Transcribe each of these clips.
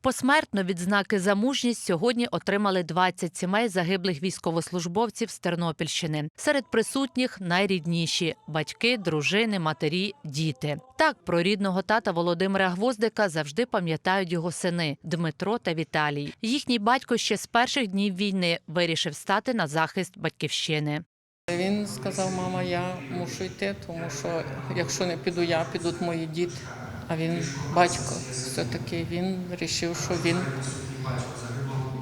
Посмертно відзнаки за мужність сьогодні отримали 20 сімей загиблих військовослужбовців з Тернопільщини. Серед присутніх найрідніші батьки, дружини, матері, діти. Так про рідного тата Володимира Гвоздика завжди пам'ятають його сини Дмитро та Віталій. Їхній батько ще з перших днів війни вирішив стати на захист батьківщини. Він сказав, мама, я мушу йти, тому що якщо не піду я, підуть мої діти. А він батько все-таки він вирішив, що він.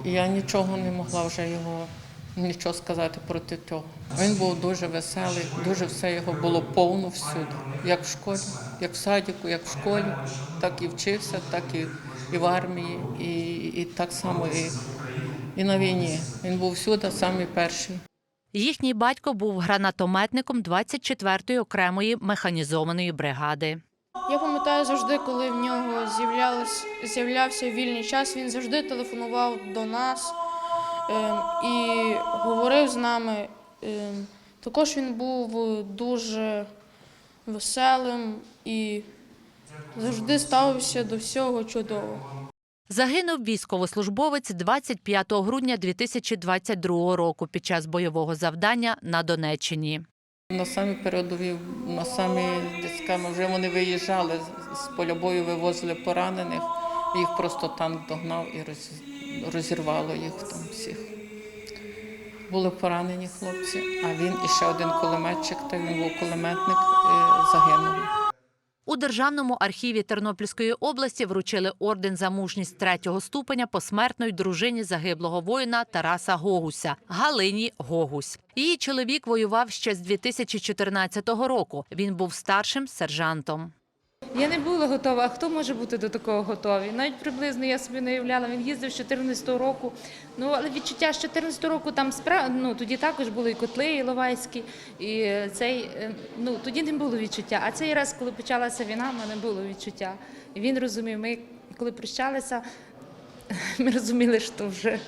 Я нічого не могла вже його нічого сказати проти того. Він був дуже веселий, дуже все його було повно всюди. Як в школі, як в садіку, як в школі, так і вчився, так і, і в армії, і, і так само і, і на війні. Він був всюди, самий перший. Їхній батько був гранатометником 24-ї окремої механізованої бригади. Я пам'ятаю завжди, коли в нього з'являвся вільний час, він завжди телефонував до нас ем, і говорив з нами. Ем, також він був дуже веселим і завжди ставився до всього чудово. Загинув військовослужбовець 25 грудня 2022 року під час бойового завдання на Донеччині. На самі передові, на самі дисками вже вони виїжджали з- поля бою, вивозили поранених. Їх просто танк догнав і розірвало їх там всіх. Були поранені хлопці, а він і ще один кулеметчик, та він був кулеметник, е, загинув. У Державному архіві Тернопільської області вручили орден за мужність третього ступеня посмертної дружині загиблого воїна Тараса Гогуся Галині Гогусь. Її чоловік воював ще з 2014 року. Він був старшим сержантом. Я не була готова. А хто може бути до такого готовий? Навіть приблизно я собі не уявляла. Він їздив з 14 року. Ну але відчуття з 14 року там спра... ну, тоді також були і котли, і Ловайські, і е, цей е, ну тоді не було відчуття. А цей раз, коли почалася війна, в мене було відчуття. І він розумів. Ми коли прощалися, ми розуміли, що вже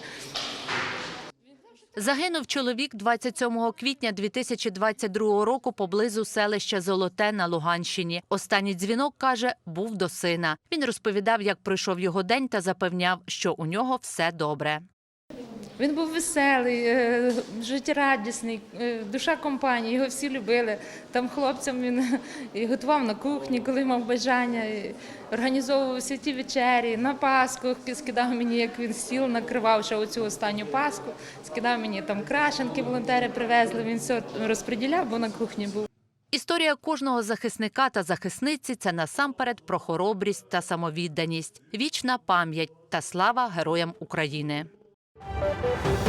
Загинув чоловік 27 квітня 2022 року поблизу селища Золоте на Луганщині. Останній дзвінок каже, був до сина. Він розповідав, як пройшов його день та запевняв, що у нього все добре. Він був веселий, е, життєрадісний, е, душа компанії, його всі любили. Там хлопцям він і готував на кухні, коли мав бажання, і організовував святі вечері, на Пасху скидав мені, як він стіл накривав ще оцю останню Пасху, скидав мені там крашенки, волонтери привезли, він все розподіляв, бо на кухні був. Історія кожного захисника та захисниці це насамперед про хоробрість та самовідданість, вічна пам'ять та слава героям України. Thank you.